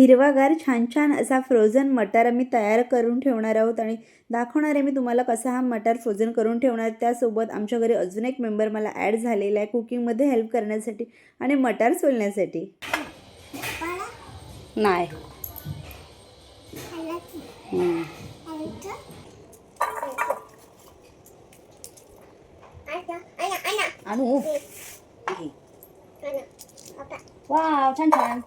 हिरवागार छान छान असा फ्रोझन मटार आम्ही तयार करून ठेवणार आहोत आणि दाखवणार आहे मी तुम्हाला कसा हा मटार फ्रोझन करून ठेवणार. त्यासोबत आमच्या घरी अजून एक मेंबर मला ॲड झालेला आहे कुकिंगमध्ये हेल्प करण्यासाठी आणि मटार सोलण्यासाठी. नाही. आणू वा छान छान.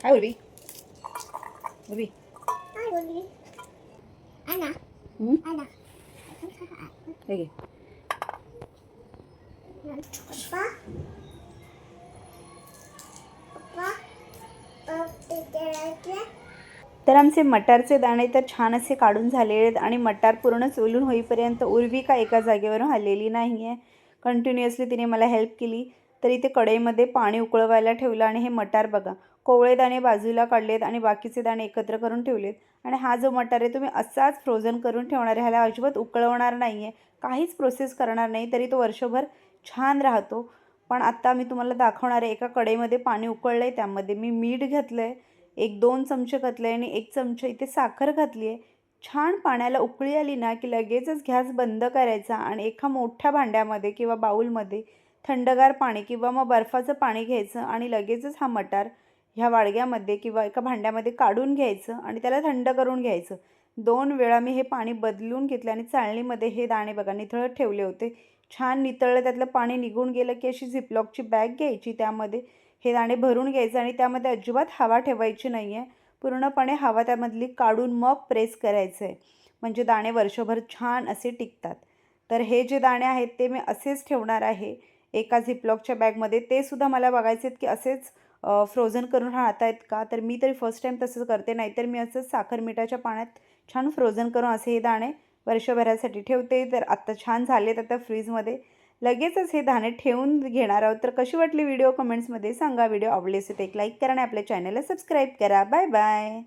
काय उर्वी उर्वी हम्म? हे घे. तर आमचे मटारचे दाणे तर छान असे काढून झालेले आहेत आणि मटार पूर्ण सोलून होईपर्यंत उर्वी का एका जागेवरून हललेली नाही आहे कंटिन्युअसली तिने मला हेल्प केली. तर इथे कढईमध्ये पाणी उकळवायला ठेवलं आणि हे मटार बघा. कोवळे दाणे बाजूला काढलेत आणि बाकीचे दाणे एकत्र करून ठेवलेत. आणि हा जो मटार आहे तुम्ही असाच फ्रोझन करून ठेवणार आहे. ह्याला अजिबात उकळवणार नाही आहे काहीच प्रोसेस करणार नाही तरी तो वर्षभर छान राहतो. पण आत्ता मी तुम्हाला दाखवणार आहे एका कढईमध्ये पाणी उकळलं आहे त्यामध्ये मी मीठ घातलं आहे एक दोन चमचे घातले आणि एक चमचा इथे साखर घातली आहे छान पाण्याला उकळी आली ना की लगेचच गॅस बंद करायचा आणि एका मोठ्या भांड्यामध्ये किंवा बाऊलमध्ये थंडगार पाणी किंवा मग बर्फाचं पाणी घ्यायचं आणि लगेचच हा मटार ह्या वाडग्यामध्ये किंवा एका भांड्यामध्ये काढून घ्यायचं आणि त्याला थंड करून घ्यायचं. दोन वेळा मी हे पाणी बदलून घेतलं आणि चाळणीमध्ये हे दाणे बघा निथळत ठेवले होते. छान नितळलं त्यातलं पाणी निघून गेलं की अशी झिपलॉकची बॅग घ्यायची त्यामध्ये. हे दाणे भरून घ्यायचं आणि त्यामध्ये अजिबात हवा ठेवायची नाही आहे पूर्णपणे हवा त्यामधली काढून मग प्रेस करायचं आहे म्हणजे दाणे वर्षभर छान असे टिकतात. तर हे जे दाणे आहेत ते मी असेच ठेवणार आहे. एका झिपलॉकच्या बॅगमध्ये ते सुद्धा मला बघायचे आहेत की असेच फ्रोझन करून राहत आहेत का? तर मी तरी फर्स्ट टाईम तसंच करते. नाहीतर मी असंच साखर मिठाच्या पाण्यात छान फ्रोझन करून असे हे दाणे वर्षभरासाठी ठेवते. तर आत्ता छान झालेत आता फ्रीजमध्ये लगेचच हे दाणे ठेवून घेणार आहोत. तर कशी वाटली व्हिडिओ कमेंट्समध्ये सांगा. व्हिडिओ आवडली असेल तर एक लाईक करा आणि आपल्या चॅनलला सबस्क्राईब करा. Bye bye